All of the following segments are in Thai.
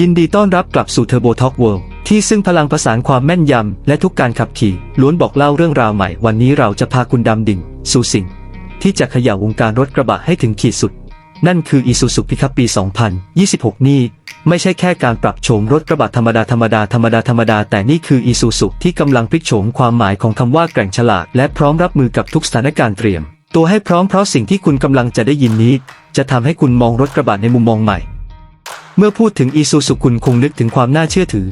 ยินดีต้อนรับกลับสู่ Turbo Talk World ที่ซึ่งพลังประสานความแม่นยำ และทุกการขับขี่ ล้วนบอกเล่าเรื่องราวใหม่ วันนี้เราจะพาคุณดำดิ่ง สู่สิ่ง ที่จะเขย่าวงการรถกระบะให้ถึงขีดสุด นั่นคือ Isuzu Pickup ปี 2026 นี่ ไม่ใช่แค่การปรับโฉมรถกระบะธรรมดาธรรมดาธรรมดาธรรมดาแต่นี่คือ Isuzu ที่กำลังพลิกโฉมความหมายของคำว่าแกร่งฉลาดและพร้อมรับมือกับทุกสถานการณ์เตรียม ตัวให้พร้อมเพราะสิ่งที่คุณกำลังจะได้ยินนี้ จะทำให้คุณมองรถกระบะในมุมมองใหม่ เมื่อพูดถึงอีซูซุคุณคงนึกถึงความน่าเชื่อถือ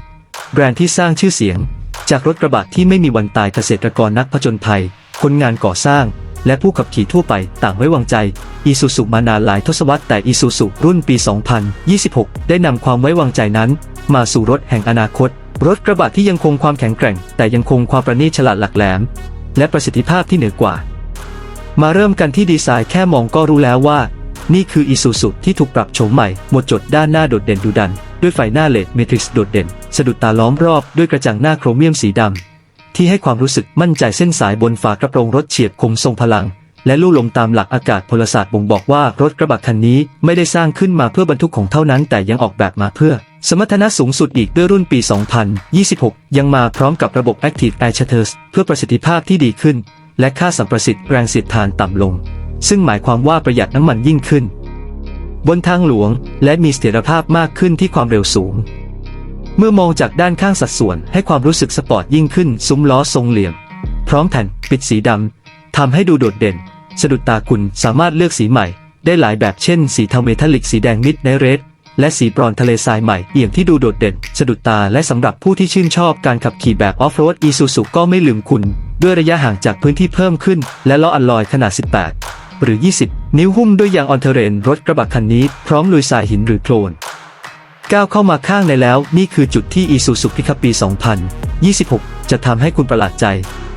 แบรนด์ที่สร้างชื่อเสียง จากรถกระบะที่ไม่มีวันตายเกษตรกรนักผจญภัย คนงานก่อสร้าง และผู้ขับขี่ทั่วไปต่างไว้วางใจอีซูซุมานานหลายทศวรรษแต่อีซูซุรุ่นปี 2026 ได้นำความไว้วางใจนั้น มาสู่รถแห่งอนาคต รถกระบะที่ยังคงความแข็งแกร่ง แต่ยังคงความประณีตฉลาดหลักแหลม และประสิทธิภาพที่เหนือกว่า มาเริ่มกันที่ดีไซน์แค่มองก็รู้แล้วว่า นี่คืออีซูซุที่ถูกปรับโฉมใหม่ หมดจดด้านหน้าโดดเด่นดุดัน ด้วยไฟหน้าเลดเมทริกซ์โดดเด่น สะดุดตาล้อมรอบด้วยกระจังหน้าโครเมียมสีดำ ที่ให้ความรู้สึกมั่นใจเส้นสายบนฝากระโปรงรถเฉียบคมทรงพลัง และลู่ลมตามหลักอากาศพลศาสตร์บ่งบอกว่ารถกระบะคันนี้ไม่ได้สร้างขึ้นมาเพื่อบรรทุกของเท่านั้น แต่ยังออกแบบมาเพื่อ สมรรถนะสูงสุดอีกด้วยรุ่นปี 2026 ยังมาพร้อมกับระบบ Active Air Shutters เพื่อประสิทธิภาพที่ดีขึ้น และค่าสัมประสิทธิ์แรงเสียดทานต่ำลง ซึ่งหมายความว่าประหยัดน้ำมันยิ่งขึ้น บนทางหลวงและมีเสถียรภาพมากขึ้นที่ความเร็วสูง เมื่อมองจากด้านข้างสัดส่วนให้ความรู้สึกสปอร์ตยิ่งขึ้นซุ้มล้อทรงเหลี่ยม พร้อมแผ่นปิดสีดำทำให้ดูโดดเด่น สะดุดตาคุณสามารถเลือกสีใหม่ ได้หลายแบบเช่น สีเทาเมทัลลิกสีแดงมิดไนเรดและสีบรอนทะเลทรายใหม่เอี่ยมที่ดูโดดเด่น สะดุดตาและสำหรับผู้ที่ชื่นชอบการขับขี่แบบออฟโรดอีซูซุก็ไม่ลืมคุณ ด้วยระยะห่างจากพื้นที่เพิ่มขึ้น และล้ออัลลอยขนาด 18 หรือ 20 นิ้วหุ้มด้วยยางออนเทเรนรถกระบะคันนี้พร้อมลุยสายหินหรือโคลนก้าวเข้ามาข้างในแล้วนี่คือจุดที่ Isuzu Pickup ปี 2026 จะทำให้คุณประหลาดใจ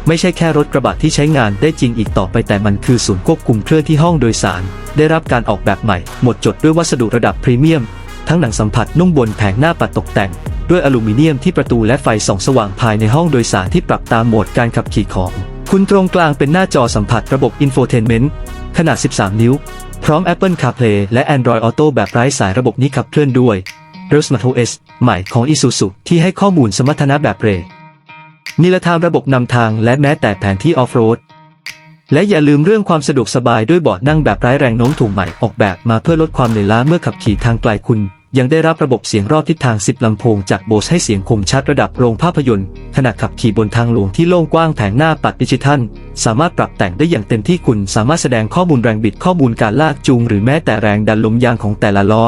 ไม่ใช่แค่รถกระบะที่ใช้งานได้จริงอีกต่อไปแต่มันคือศูนย์ควบคุมเคลื่อนที่ห้องโดยสาร ได้รับการออกแบบใหม่ หมดจดด้วยวัสดุระดับพรีเมียม ทั้งหนังสัมผัสนุ่มบนแผงหน้าปัดตกแต่ง ด้วยอลูมิเนียมที่ประตูและไฟส่องสว่างภายในห้องโดยสารที่ปรับตามโหมดการขับขี่ของ คุณตรงกลางเป็นหน้าจอสัมผัสระบบ Infotainment ขนาด 13 นิ้ว พร้อม Apple CarPlay และ Android Auto แบบไร้สายระบบนี้ขับเคลื่อนด้วย r o s m a t OS ใหม่ของ Isuzu ที่ให้ข้อมูลสมรรถนะแบบเรนิรทามระบบนำทางและแม้แต่แผนที่ออฟโรด และอย่าลืมเรื่องความสะดวกสบายด้วยเบาะนั่งแบบไร้แรงโน้มถ่วงใหม่ออกแบบมาเพื่อลดความเหนื่อยล้าเมื่อขับขี่ทางไกลคุณ ยังได้รับระบบเสียงรอบทิศทาง 10 ลำโพงจากโบสให้เสียงคมชัดระดับโรงภาพยนตร์ขณะขับขี่บนทางหลวงที่โล่งกว้างแผงหน้าปัดดิจิทัล สามารถปรับแต่งได้อย่างเต็มที่คุณสามารถแสดงข้อมูลแรงบิดข้อมูลการลากจูง หรือแม้แต่แรงดันลมยางของแต่ละล้อ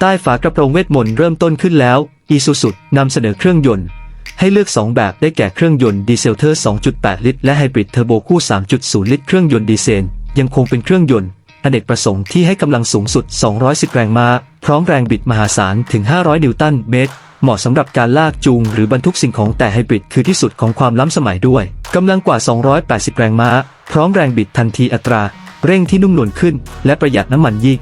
ใต้ฝากระโปรงเวทมนต์เริ่มต้นขึ้นแล้ว Isuzu นำเสนอเครื่องยนต์ ให้เลือก 2 แบบได้แก่เครื่องยนต์ดีเซลเทอร์ 2.8 ลิตร และไฮบริดเทอร์โบคู่ 3.0 ลิตร เครื่องยนต์ดีเซลยังคงเป็นเครื่องยนต์ อเนกประสงค์ที่ให้กำลังสูงสุด 210 แรงม้า พร้อมแรงบิดมหาศาลถึง 500 นิวตันเมตร เหมาะสำหรับการลากจูงหรือบรรทุกสิ่งของแต่ไฮบริดคือที่สุดของความล้ำสมัยด้วย กำลังกว่า 280 แรงม้า พร้อมแรงบิดทันทีอัตรา เร่งที่นุ่มนวลขึ้น และประหยัดน้ำมันยิ่ง